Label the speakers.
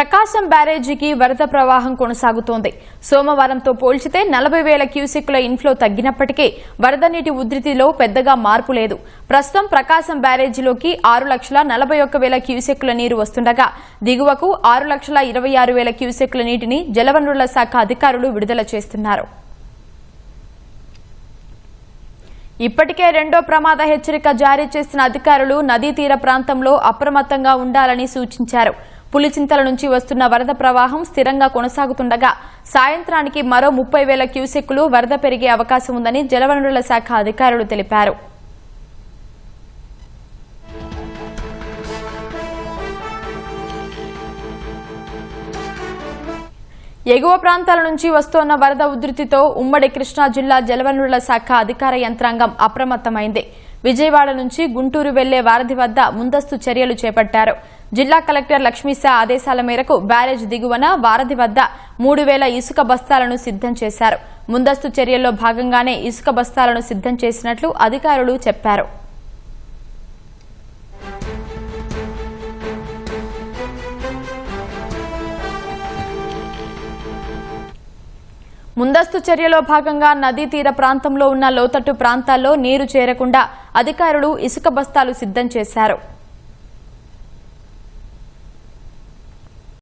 Speaker 1: ప్రకాశం బ్యారేజీకి వరద ప్రవాహం కొనసాగుతోంది. సోమవారంతో పోల్చితే నలభై వేల క్యూసెక్ల ఇన్ఫ్లో తగ్గినప్పటికీ వరద నీటి ఉధృతిలో పెద్దగా మార్పు లేదు. ప్రస్తుతం ప్రకాశం బ్యారేజీలోకి ఆరు లక్షల నలభై ఒక్క వేల క్యూసెక్ల నీరు వస్తుండగా దిగువకు ఆరు లక్షల ఇరవై ఆరు వేల క్యూసెక్ల నీటిని జలవనరుల శాఖ అధికారులు విడుదల చేస్తున్నారు. ఇప్పటికే రెండో ప్రమాద హెచ్చరిక జారీ చేసిన అధికారులు నదీ తీర ప్రాంతంలో అప్రమత్తంగా ఉండాలని సూచించారు. పులిచింతల నుంచి వస్తున్న వరద ప్రవాహం స్థిరంగా కొనసాగుతుండగా సాయంత్రానికి మరో ముప్పై వేల క్యూసెక్కులు వరద పెరిగే అవకాశం ఉందని జలవనరుల శాఖ అధికారులు తెలిపారు. ఎగువ ప్రాంతాల నుంచి వస్తోన్న వరద ఉధృతితో ఉమ్మడి కృష్ణా జిల్లా జలవనరుల శాఖ అధికార యంత్రాంగం అప్రమత్తమైంది. విజయవాడ నుంచి గుంటూరు వెళ్ళే వారధి వద్ద ముందస్తు చర్యలు చేపట్టారు. జిల్లా కలెక్టర్ లక్ష్మీశా ఆదేశాల మేరకు బ్యారేజ్ దిగువన వారధి వద్ద మూడు వేల ఇసుక బస్తాలను సిద్దం చేశారు. ముందస్తు చర్యల్లో భాగంగానే ఇసుక బస్తాలను సిద్దం చేసినట్లు అధికారులు చెప్పారు. ముందస్తు చర్యలో భాగంగా నదీ తీర ప్రాంతంలో ఉన్న లోతట్టు ప్రాంతాల్లో నీరు చేరకుండా అధికారులు ఇసుక బస్తాలు సిద్దం చేశారు.